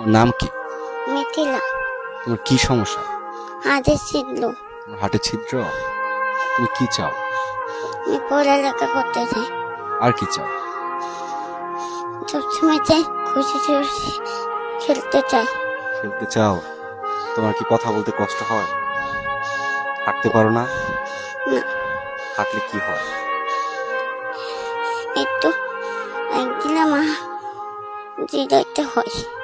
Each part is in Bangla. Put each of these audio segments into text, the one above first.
তোমার নাম কি? মিথিলা। তোমার কি সমস্যা? হাতে ছিল তোমার হাটে ছিদ্র? তুমি কি চাও? আমি পড়ালেখা করতে চাই। আর কি চাও? সবসময় চাই খুশি খুশি খেলতে চাই। খেলতে চাও? তোমার কি কথা বলতে কষ্ট হয়? হাঁটতে পারো না? না। হাঁটলে কি হয়? একটু একদিন মা জিরাইতে হয়।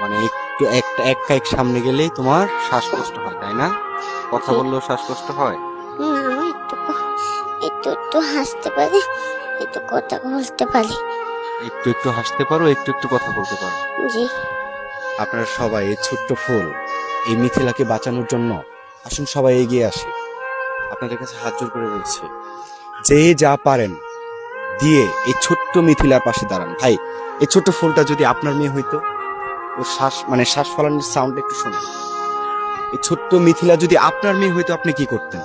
মানে একটু একটা এক কাইক সামনে গেলেই তোমার শ্বাসকষ্ট হয় তাই না? কথা বললেও শ্বাসকষ্ট হয়? না একটু একটু একটু হাসতে পারি একটু কথা বলতে পারি। একটু একটু হাসতে পারো একটু একটু কথা বলতে পারো। জি। আপনারা সবাই এই ছোট্ট ফুল এই মিথিলাকে বাঁচানোর জন্য আসুন সবাই এগিয়ে আসি। আপনাদের কাছে হাত জোর করে বলছি যে যা পারেন দিয়ে এই ছোট্ট মিথিলার পাশে দাঁড়ান। ভাই এই ছোট্ট ফুলটা যদি আপনার মেয়ে হইতো ওর শ্বাস মানে শ্বাস ফলানোর সাউন্ড একটু শুনুন। এই ছোট্ট মিথিলা যদি আপনার মেয়ে হইতো আপনি কি করতেন?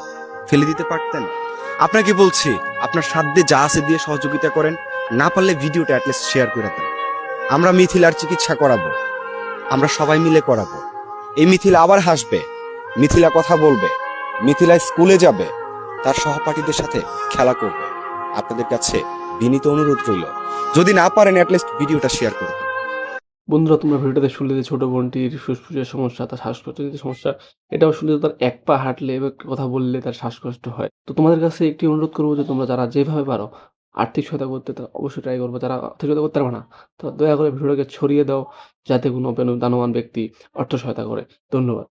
ফেলে দিতে পারতেন? আপনাকে বলছি, আপনার সাধ্যে যা আছে দিয়ে সহযোগিতা করেন, না পারলে ভিডিওটা অ্যাটলিস্ট শেয়ার করে দেন। আমরা মিথিলার চিকিৎসা করাবো। আমরা সবাই মিলে করাবো। এই মিথিলা আবার হাসবে। মিথিলা কথা বলবে। মিথিলা স্কুলে যাবে। তার সহপাঠীদের সাথে খেলা করবে। আপনাদের কাছে বিনীত অনুরোধ রইল। যদি না পারেন অ্যাটলিস্ট ভিডিওটা শেয়ার করবেন। বন্ধুরা, তোমরা ভিডিওটাতে শুনলে যে ছোটো বোনটির ফুসফুসের সমস্যা, তার শ্বাসকষ্ট যে সমস্যা, এটাও শুনলে তার এক পা হাঁটলে এবং কথা বললে তার শ্বাসকষ্ট হয়। তো তোমাদের কাছে একটি অনুরোধ করব যে তোমরা যারা যেভাবে পারো, আর্থিক সহায়তা করতে, তারা অবশ্যই ট্রাই করব। যারা আর্থিক সহায়তা করতে পারবে না, তো দয়া করে ভিডিওটাকে ছড়িয়ে দাও, যাতে কোনো দানবান ব্যক্তি অর্থ সহায়তা করে। ধন্যবাদ।